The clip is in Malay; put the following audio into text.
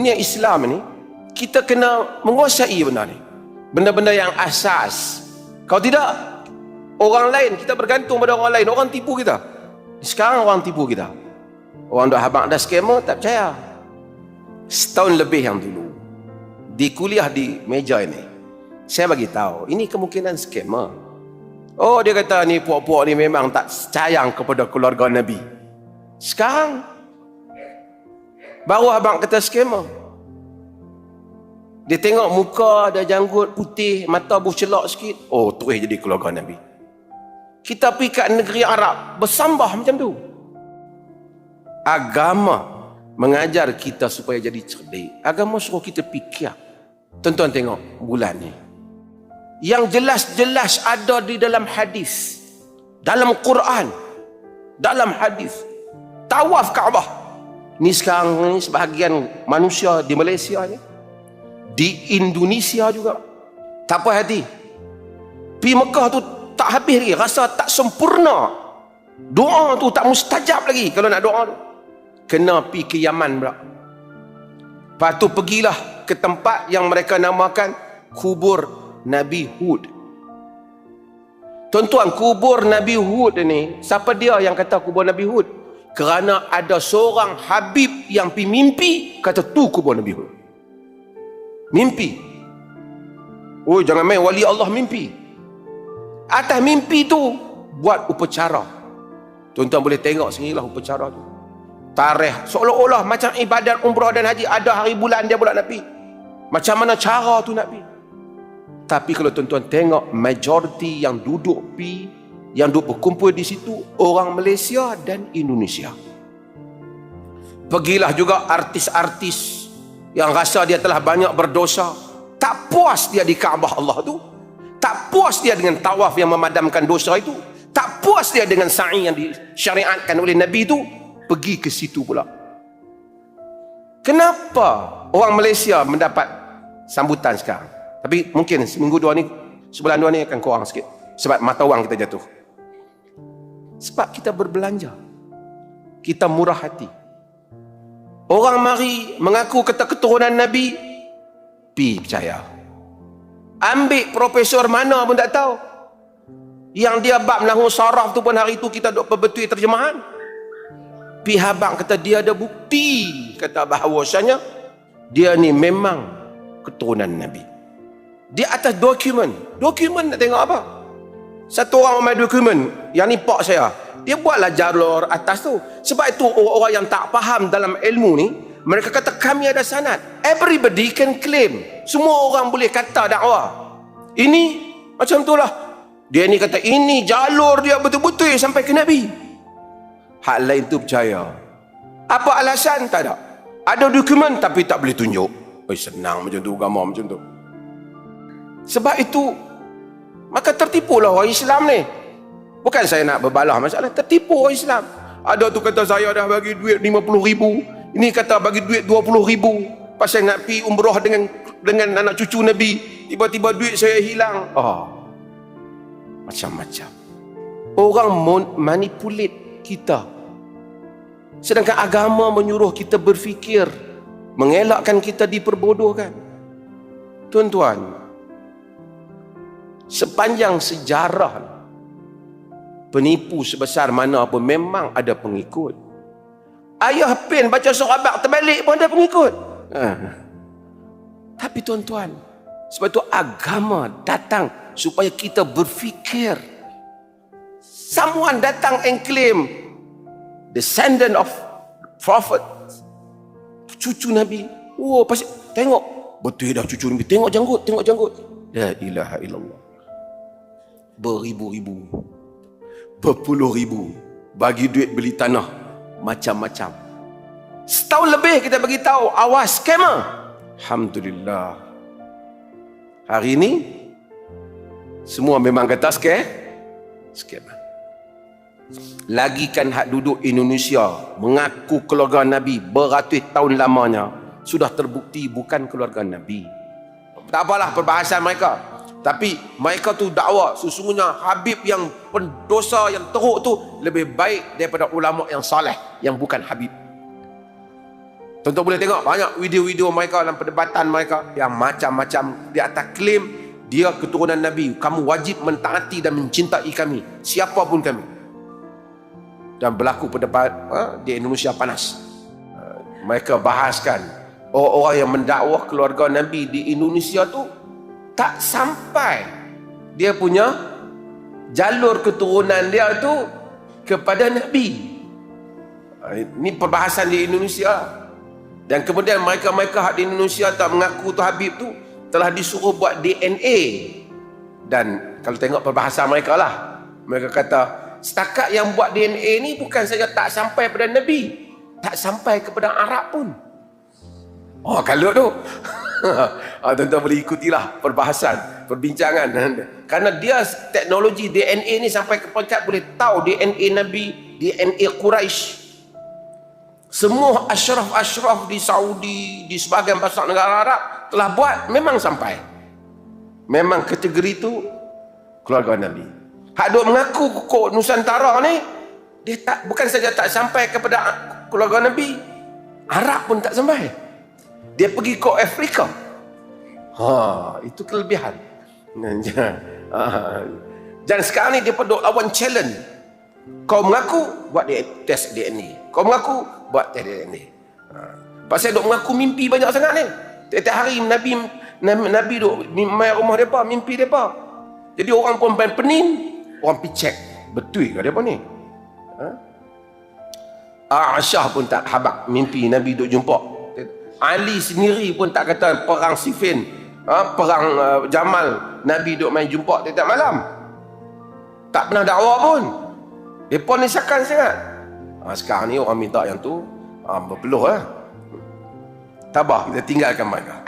dunia Islam ni kita kena menguasai benda ni. Benda-benda yang asas. Kalau tidak orang lain kita bergantung pada orang lain, orang tipu kita. Sekarang orang tipu kita. Orang dah habang dah scammer tak percaya. Setahun lebih yang dulu di kuliah di meja ini saya bagi tahu ini kemungkinan scammer. Oh dia kata ni puak-puak ni memang tak sayang kepada keluarga Nabi. Sekarang baru abang kata scammer. Dia tengok muka ada janggut putih, mata buh celak sikit. Oh, terus jadi keluarga Nabi. Kita pergi kat negeri Arab, bersambah macam tu. Agama mengajar kita supaya jadi cerdik. Agama suruh kita fikir. Tuan-tuan tengok bulan ni. Yang jelas-jelas ada di dalam hadis. Dalam Quran. Dalam hadis. Tawaf Kaabah. Ni sekarang ni sebahagian manusia di Malaysia ni. Di Indonesia juga. Tak apa hati. Pi Mekah tu tak habis lagi. Rasa tak sempurna. Doa tu tak mustajab lagi kalau nak doa tu. Kena pi ke Yaman pula. Lepas tu pergilah ke tempat yang mereka namakan kubur Nabi Hud. Tuan-tuan, kubur Nabi Hud ni, siapa dia yang kata kubur Nabi Hud? Kerana ada seorang Habib yang pi mimpi, kata tu kubur Nabi Hud. Mimpi. Oh, jangan main wali Allah mimpi. Atas mimpi tu, buat upacara. Tuan-tuan boleh tengok sinilah upacara tu. Tarikh, seolah-olah macam ibadat umrah dan haji, ada hari bulan dia pula Nabi. Macam mana cara tu pergi? Tapi kalau tuan-tuan tengok majoriti yang duduk pi, yang duduk berkumpul di situ orang Malaysia dan Indonesia. Pergilah juga artis-artis yang rasa dia telah banyak berdosa, tak puas dia di Kaabah Allah tu. Tak puas dia dengan tawaf yang memadamkan dosa itu. Tak puas dia dengan sa'i yang disyariatkan oleh Nabi itu. Pergi ke situ pula. Kenapa orang Malaysia mendapat sambutan sekarang? Tapi mungkin seminggu dua ni, sebulan dua ni akan kurang sikit. Sebab mata wang kita jatuh. Sebab kita berbelanja. Kita murah hati. Orang mari mengaku kata keturunan Nabi. Pi percaya. Ambil profesor mana pun tak tahu. Yang dia bab melahu saraf tu pun hari tu kita duk perbetul terjemahan. Pi habang kata dia ada bukti. Kata bahawasanya dia ni memang keturunan Nabi. Di atas dokumen. Dokumen nak tengok apa? Satu orang main dokumen. Yang ni pak saya. Dia buatlah jalur atas tu. Sebab itu orang-orang yang tak faham dalam ilmu ni. Mereka kata kami ada sanad. Everybody can claim. Semua orang boleh kata dakwah. Ini macam tu lah. Dia ni kata ini jalur dia betul-betul sampai ke Nabi. Hak lain tu percaya. Apa alasan? Tak ada. Ada dokumen tapi tak boleh tunjuk. Oh, senang macam tu agama macam tu. Sebab itu maka tertipulah orang Islam ni. Bukan saya nak berbalah masalah, tertipu orang Islam. Ada tu kata saya dah bagi duit 50 ribu. Ini kata bagi duit 20 ribu. Pasal nak pi umrah dengan dengan anak cucu Nabi. Tiba-tiba duit saya hilang. Oh. Macam-macam. Orang manipulate kita. Sedangkan agama menyuruh kita berfikir. Mengelakkan kita diperbodohkan. Tuan-tuan, sepanjang sejarah penipu sebesar mana pun memang ada pengikut. Ayah pin baca surah abad terbalik pun ada pengikut. Ha. tapi tuan-tuan sebab itu agama datang supaya kita berfikir. Someone datang and claim descendant of prophet cucu Nabi. Oh pasti tengok. Betul dah cucu Nabi. Tengok janggut tengok janggut. La ilaha illallah beribu-ribu. Berpuluh ribu. Bagi duit beli tanah. Macam-macam. Setahun lebih kita bagi tahu awas scammer. Alhamdulillah. Hari ini semua memang kata scam. Scammer lagi kan hak duduk Indonesia. Mengaku keluarga Nabi beratus tahun lamanya. Sudah terbukti bukan keluarga Nabi. Tak apalah perbahasan mereka tapi mereka tu dakwa sesungguhnya Habib yang pendosa yang teruk tu lebih baik daripada ulama yang saleh yang bukan Habib. Tuan-tuan boleh tengok banyak video-video mereka dalam perdebatan mereka yang macam-macam di atas klaim dia keturunan Nabi. Kamu wajib mentaati dan mencintai kami. Siapapun kami. Dan berlaku perdebat ha, di Indonesia panas. Ha, mereka bahaskan orang-orang yang mendakwah keluarga Nabi di Indonesia tu tak sampai dia punya jalur keturunan dia tu kepada Nabi. Ha, ini perbahasan di Indonesia. Dan kemudian mereka-mereka di Indonesia tak mengaku tu Habib tu telah disuruh buat DNA. Dan kalau tengok perbahasan mereka lah. Mereka kata, setakat yang buat DNA ni bukan saja tak sampai kepada Nabi. Tak sampai kepada Arab pun. Oh, kalau tu. ah, tuan-tuan boleh ikutilah perbahasan, perbincangan. Karena dia teknologi DNA ni sampai ke peringkat boleh tahu DNA Nabi, DNA Quraisy. Semua asyraf-asyraf di Saudi, di sebahagian besar negara Arab telah buat, memang sampai. Memang kategori itu keluarga Nabi. Hak duk mengaku kok Nusantara ni, dia tak bukan saja tak sampai kepada keluarga Nabi, Arab pun tak sampai. Dia pergi ke Afrika. Ha, itu kelebihan. Dan sekarang ni dia pun lawan challenge. Kau mengaku buat dia test DNA. Kau mengaku buat test DNA. Ha. Pasal dok mengaku mimpi banyak sangat ni. Tiap hari Nabi Nabi, duk mai rumah depa, mimpi depa. Jadi orang pun main pening, orang pi check. Betul ke depa ni? Ha? Aisyah pun tak habaq mimpi Nabi duk jumpa. Ali sendiri pun tak kata perang Siffin, ha? perang uh, Jamal, Nabi duk main jumpa tiap malam. Tak pernah dakwah pun. Mereka ni sakan sangat. Ha, sekarang ni orang minta yang tu ha, berpeluh lah. Tabah kita tinggalkan mereka.